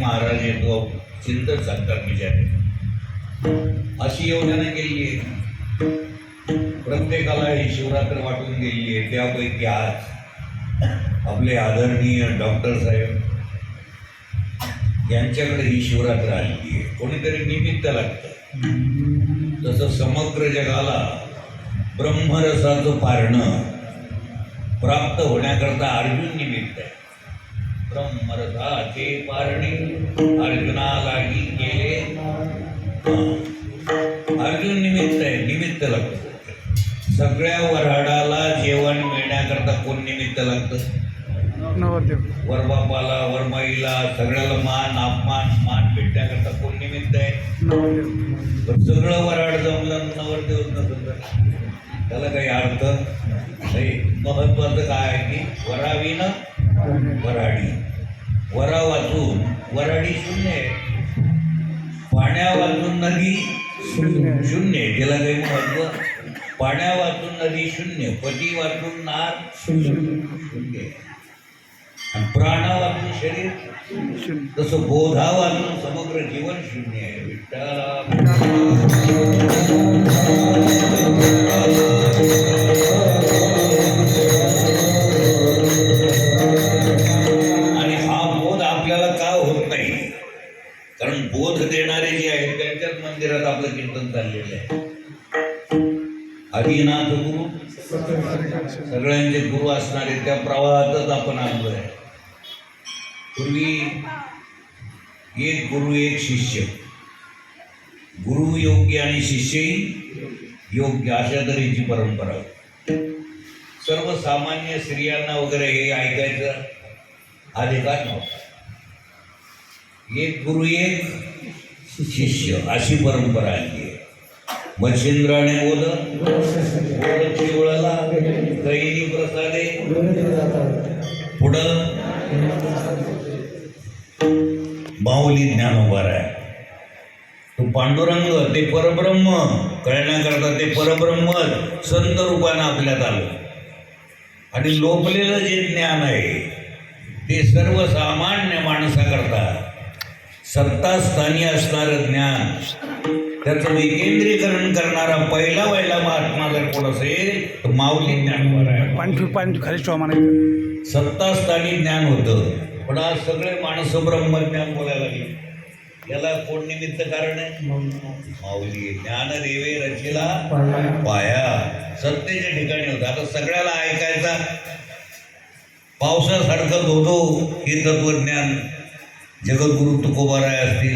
महाराज येतो चिंतन सांगतात बिचारे. अशी योजना केली आहे. प्रत्येकाला ही शिवरात्र वाटून गेली आहे. त्यापैकी आज आपले आदरणीय डॉक्टर साहेब यांच्याकडे ही शिवरात्र आलेली आहे. कोणीतरी निमित्त लागतं. तसं समग्र जगाला ब्रह्मरसाचं पारणं प्राप्त होण्याकरता अर्जुन निमित्त आहे. ब्रह्मरसाचे पारणे अर्जुनालाही गेले अर्जुन निमित्त आहे निमित्त लागतं. सगळ्या वऱ्हाडाला जेवण मिळण्याकरता कोण निमित्त लागतं? वरबापाला वरमाईला सगळ्याला मान अपमान मान भेटण्याकरता कोण निमित्त आहे? सगळं वऱ्हाड जमलं नवरदेव त्याला काही अर्थ काही महत्वाचं काय आहे की वरावीनं वराडी. वरा वाचून वराडी शून्य आहे. पाण्या वाचून नदी शून्य. त्याला काही महत्त्व? पाण्या वाचून नदी शून्य पती वाचून नार शून्य. शून्य. आणि प्राणा वाचून शरीर तसं बोधा वाचून समग्र जीवन शून्य आहे. विठ्ठला. कारण बोध देणारे जे आहेत त्यांच्याच मंदिरात आपलं कीर्तन चाललेलं आहे. आदिनाथ गुरु सगळ्यांचे गुरु असणारे त्या प्रवाहातच आपण आलो आहे. पूर्वी एक गुरु एक शिष्य. गुरु योग्य आणि शिष्यही योग्य अशा तऱ्हेची परंपरा होती. सर्वसामान्य स्त्रियांना वगैरे हे ऐकायचं अधिकार नव्हता. एक गुरु एक शिष्य अशी परंपरा आली आहे. मच्छिंद्राने बोल बोल चिवळला कैनी प्रसादे पुढं माऊली ज्ञानोबार आहे तो पांडुरंग ते परब्रह्म. कळण्याकरता ते परब्रह्म संत रूपानं आपल्यात आलं. आणि लोपलेलं जे ज्ञान आहे ते सर्वसामान्य माणसाकरता सत्तास्थानी असणारं ज्ञान. त्याचं विकेंद्रीकरण करणारा पहिला पहिला महात्मा जर कोण असेल तर माऊली ज्ञानोबार आहे. खाली ठेवा म्हणायचं. सत्तास्थानी ज्ञान होतं. पण आज सगळे माणसं ब्रह्मज्ञान बोलायला लागले. याला कोण निमित्त कारण आहे? माऊली. ज्ञान रेवे रचिला पाया. सत्तेच्या ठिकाणी होता. आता सगळ्याला ऐकायचा. पावसासारखं धोधो हे तत्वज्ञान. जगद्गुरु तुकोबाराय असतील